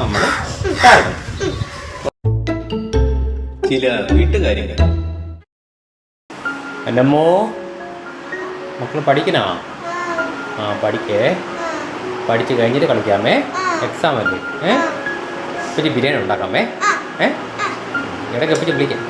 നമ്മൾ കാരണം ചില വീട്ടുകാര്യങ്ങൾ. എന്നമ്മോ മക്കൾ പഠിക്കണോ? ആ പഠിക്കേ. പഠിച്ചു കഴിഞ്ഞിട്ട് കളിക്കാമേ. എക്സാം അല്ലേ? ഏ? ഇപ്പം ബിരിയാണി ഉണ്ടാക്കാമേ? ഏ? ഇടയ്ക്ക് എപ്പിച്ച് വിളിക്കാം.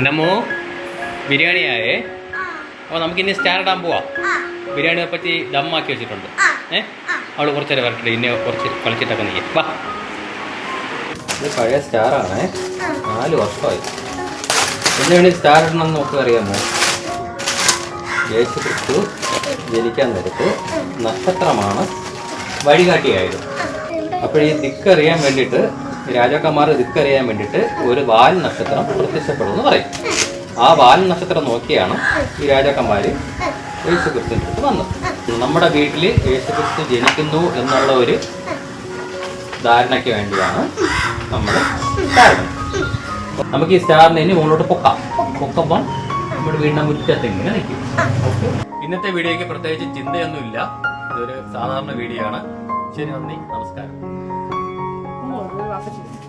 എന്നമ്മോ ബിരിയാണി ആയേ അപ്പോൾ നമുക്കിനി സ്റ്റാർ ഇടാൻ പോവാം. ബിരിയാണിയെ പറ്റി ദമ്മാക്കി വെച്ചിട്ടുണ്ട്. ഏ? അവൾ കുറച്ച് നേരം വരട്ടെ ഇന്നെ കുറച്ച് കളിച്ചിട്ടൊക്കെ നീ. വാ. ഇത് പഴയ സ്റ്റാറാണേ നാല് വർഷമായി. എന്നെ വേണ്ടി സ്റ്റാർ ഇടണം എന്ന് നമുക്ക് അറിയാമോ? യേശു ക്രിസ്തു ജനിക്കാൻ നേരത്ത് നക്ഷത്രമാണ് വഴികാട്ടിയായത്. അപ്പോൾ ഈ ദിക്കറിയാൻ വേണ്ടിയിട്ട് രാജാക്കന്മാർ ദിക്കറിയാൻ വേണ്ടിയിട്ട് ഒരു വാൽ നക്ഷത്രം പ്രത്യക്ഷപ്പെടുമെന്ന് പറയും. ആ വാൽ നക്ഷത്രം നോക്കിയാണ് ഈ രാജാക്കന്മാർ യേശുക്രിസ്തുവിന്റെ അടുത്ത് വന്നത്. നമ്മുടെ വീട്ടിൽ യേശുക്രിസ്തു ജനിക്കുന്നു എന്നുള്ള ഒരു ധാരണയ്ക്ക് വേണ്ടിയാണ് നമ്മൾ കാരണം നമുക്ക് ഈ സ്റ്റാറിനെ ഇനി മുകളിലോട്ട് പൊക്കാം. പൊക്കുമ്പോൾ നമ്മുടെ വീടിന്റെ മുറ്റത്ത് ഇങ്ങനെ നിൽക്കും. ഇന്നത്തെ വീഡിയോയ്ക്ക് പ്രത്യേകിച്ച് ചിന്തയൊന്നുമില്ല. ഇതൊരു സാധാരണ വീഡിയോ ആണ്. ശരി നന്ദി. നമസ്കാരം. 我一不吃的